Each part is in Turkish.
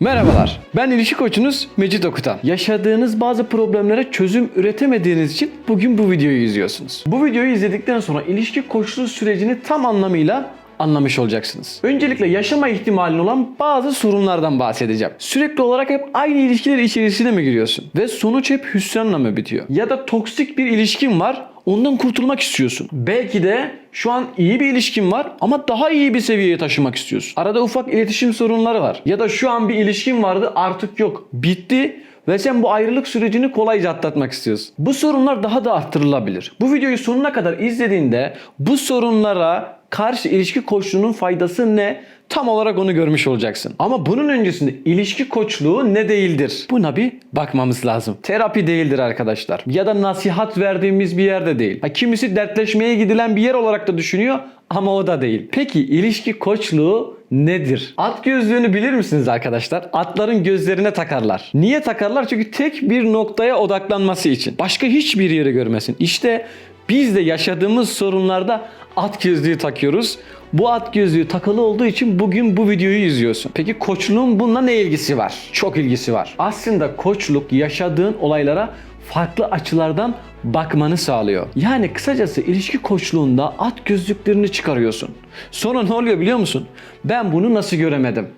Merhabalar, ben ilişki koçunuz Mecit Okutan. Yaşadığınız bazı problemlere çözüm üretemediğiniz için bugün bu videoyu izliyorsunuz. Bu videoyu izledikten sonra ilişki koçluğu sürecini tam anlamıyla anlamış olacaksınız. Öncelikle yaşama ihtimalin olan bazı sorunlardan bahsedeceğim. Sürekli olarak hep aynı ilişkiler içerisine mi giriyorsun? Ve sonuç hep hüsranla mı bitiyor? Ya da toksik bir ilişkin var, ondan kurtulmak istiyorsun. Belki de şu an iyi bir ilişkin var ama daha iyi bir seviyeye taşımak istiyorsun. Arada ufak iletişim sorunları var. Ya da şu an bir ilişkin vardı artık yok. Bitti ve sen bu ayrılık sürecini kolayca atlatmak istiyorsun. Bu sorunlar daha da arttırılabilir. Bu videoyu sonuna kadar izlediğinde bu sorunlara karşı ilişki koçluğunun faydası ne? Tam olarak onu görmüş olacaksın. Ama bunun öncesinde ilişki koçluğu ne değildir? Buna bir bakmamız lazım. Terapi değildir arkadaşlar. Ya da nasihat verdiğimiz bir yerde değil. Ha, kimisi dertleşmeye gidilen bir yer olarak da düşünüyor ama o da değil. Peki ilişki koçluğu nedir? At gözlüğünü bilir misiniz arkadaşlar? Atların gözlerine takarlar. Niye takarlar? Çünkü tek bir noktaya odaklanması için. Başka hiçbir yeri görmesin. İşte biz de yaşadığımız sorunlarda at gözlüğü takıyoruz. Bu at gözlüğü takılı olduğu için bugün bu videoyu izliyorsun. Peki koçluğun bununla ne ilgisi var? Çok ilgisi var. Aslında koçluk yaşadığın olaylara farklı açılardan bakmanı sağlıyor. Yani kısacası ilişki koçluğunda at gözlüklerini çıkarıyorsun. Sonra ne oluyor biliyor musun? Ben bunu nasıl göremedim?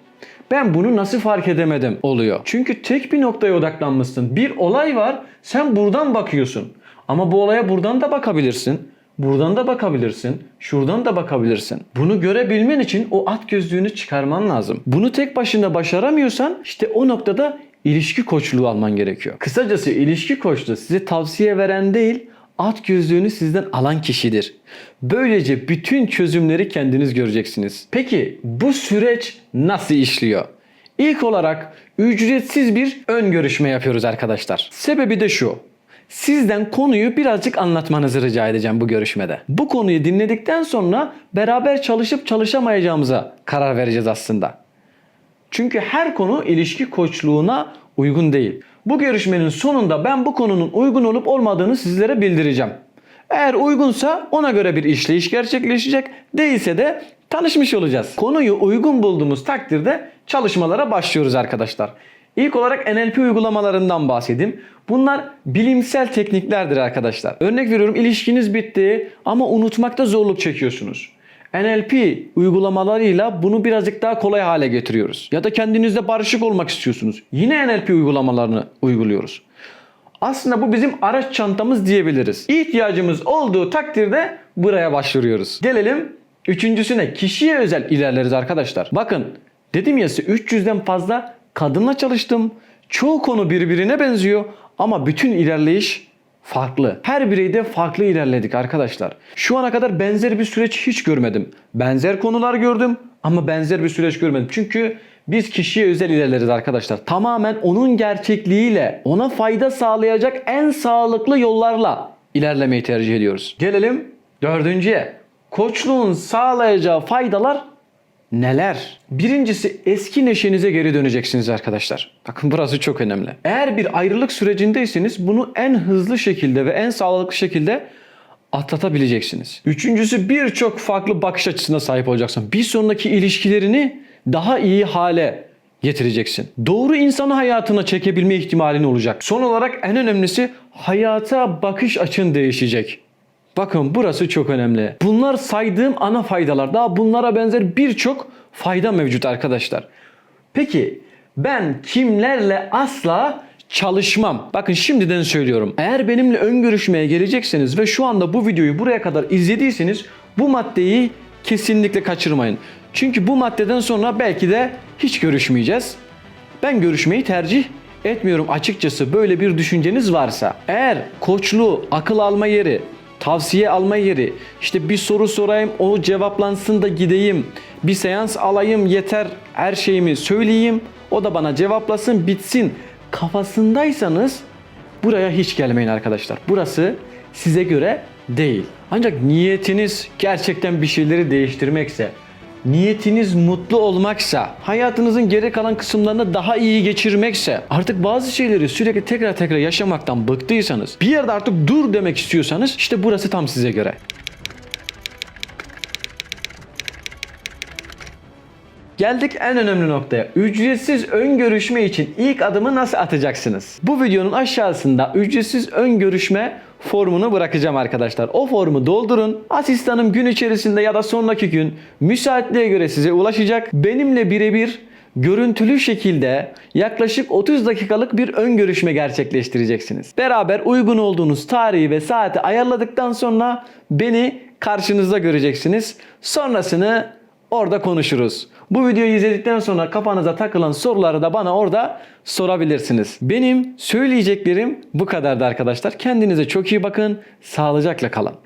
Ben bunu nasıl fark edemedim oluyor. Çünkü tek bir noktaya odaklanmışsın. Bir olay var, sen buradan bakıyorsun. Ama bu olaya buradan da bakabilirsin. Buradan da bakabilirsin. Şuradan da bakabilirsin. Bunu görebilmen için o at gözlüğünü çıkarman lazım. Bunu tek başına başaramıyorsan işte o noktada ilişki koçluğu alman gerekiyor. Kısacası ilişki koçluğu size tavsiye veren değil, at gözlüğünü sizden alan kişidir. Böylece bütün çözümleri kendiniz göreceksiniz. Peki bu süreç nasıl işliyor? İlk olarak ücretsiz bir ön görüşme yapıyoruz arkadaşlar. Sebebi de şu. Sizden konuyu birazcık anlatmanızı rica edeceğim bu görüşmede. Bu konuyu dinledikten sonra beraber çalışıp çalışamayacağımıza karar vereceğiz aslında. Çünkü her konu ilişki koçluğuna uygun değil. Bu görüşmenin sonunda ben bu konunun uygun olup olmadığını sizlere bildireceğim. Eğer uygunsa ona göre bir işleyiş gerçekleşecek. Değilse de tanışmış olacağız. Konuyu uygun bulduğumuz takdirde çalışmalara başlıyoruz arkadaşlar. İlk olarak NLP uygulamalarından bahsedeyim. Bunlar bilimsel tekniklerdir arkadaşlar. Örnek veriyorum ilişkiniz bitti ama unutmakta zorluk çekiyorsunuz. NLP uygulamalarıyla bunu birazcık daha kolay hale getiriyoruz. Ya da kendinizle barışık olmak istiyorsunuz. Yine NLP uygulamalarını uyguluyoruz. Aslında bu bizim araç çantamız diyebiliriz. İhtiyacımız olduğu takdirde buraya başvuruyoruz. Gelelim üçüncüsüne kişiye özel ilerleriz arkadaşlar. Bakın dedim ya size 300'den fazla kadınla çalıştım. Çoğu konu birbirine benziyor ama bütün ilerleyiş farklı. Her bireyde farklı ilerledik arkadaşlar. Şu ana kadar benzer bir süreç hiç görmedim. Benzer konular gördüm ama benzer bir süreç görmedim. Çünkü biz kişiye özel ilerleriz arkadaşlar. Tamamen onun gerçekliğiyle ona fayda sağlayacak en sağlıklı yollarla ilerlemeyi tercih ediyoruz. Gelelim dördüncüye. Koçluğun sağlayacağı faydalar neler? Birincisi eski neşenize geri döneceksiniz arkadaşlar. Bakın burası çok önemli. Eğer bir ayrılık sürecindeyseniz bunu en hızlı şekilde ve en sağlıklı şekilde atlatabileceksiniz. Üçüncüsü birçok farklı bakış açısına sahip olacaksın. Bir sonraki ilişkilerini daha iyi hale getireceksin. Doğru insanı hayatına çekebilme ihtimalin olacak. Son olarak en önemlisi hayata bakış açın değişecek. Bakın burası çok önemli. Bunlar saydığım ana faydalar. Daha bunlara benzer birçok fayda mevcut arkadaşlar. Peki ben kimlerle asla çalışmam. Bakın şimdiden söylüyorum. Eğer benimle ön görüşmeye gelecekseniz ve şu anda bu videoyu buraya kadar izlediyseniz bu maddeyi kesinlikle kaçırmayın. Çünkü bu maddeden sonra belki de hiç görüşmeyeceğiz. Ben görüşmeyi tercih etmiyorum açıkçası böyle bir düşünceniz varsa. Eğer koçluğu, akıl alma yeri, tavsiye alma yeri, işte bir soru sorayım o cevaplansın da gideyim, bir seans alayım yeter her şeyimi söyleyeyim, o da bana cevaplasın bitsin kafasındaysanız buraya hiç gelmeyin arkadaşlar. Burası size göre değil. Ancak niyetiniz gerçekten bir şeyleri değiştirmekse, niyetiniz mutlu olmaksa, hayatınızın geri kalan kısımlarını daha iyi geçirmekse, artık bazı şeyleri sürekli tekrar tekrar yaşamaktan bıktıysanız, bir yerde artık dur demek istiyorsanız işte burası tam size göre. Geldik en önemli noktaya. Ücretsiz ön görüşme için ilk adımı nasıl atacaksınız? Bu videonun aşağısında ücretsiz ön görüşme formunu bırakacağım arkadaşlar. O formu doldurun. Asistanım gün içerisinde ya da sonraki gün müsaitliğe göre size ulaşacak. Benimle birebir görüntülü şekilde yaklaşık 30 dakikalık bir ön görüşme gerçekleştireceksiniz. Beraber uygun olduğunuz tarihi ve saati ayarladıktan sonra beni karşınızda göreceksiniz. Sonrasını orada konuşuruz. Bu videoyu izledikten sonra kafanıza takılan soruları da bana orada sorabilirsiniz. Benim söyleyeceklerim bu kadardı arkadaşlar. Kendinize çok iyi bakın. Sağlıcakla kalın.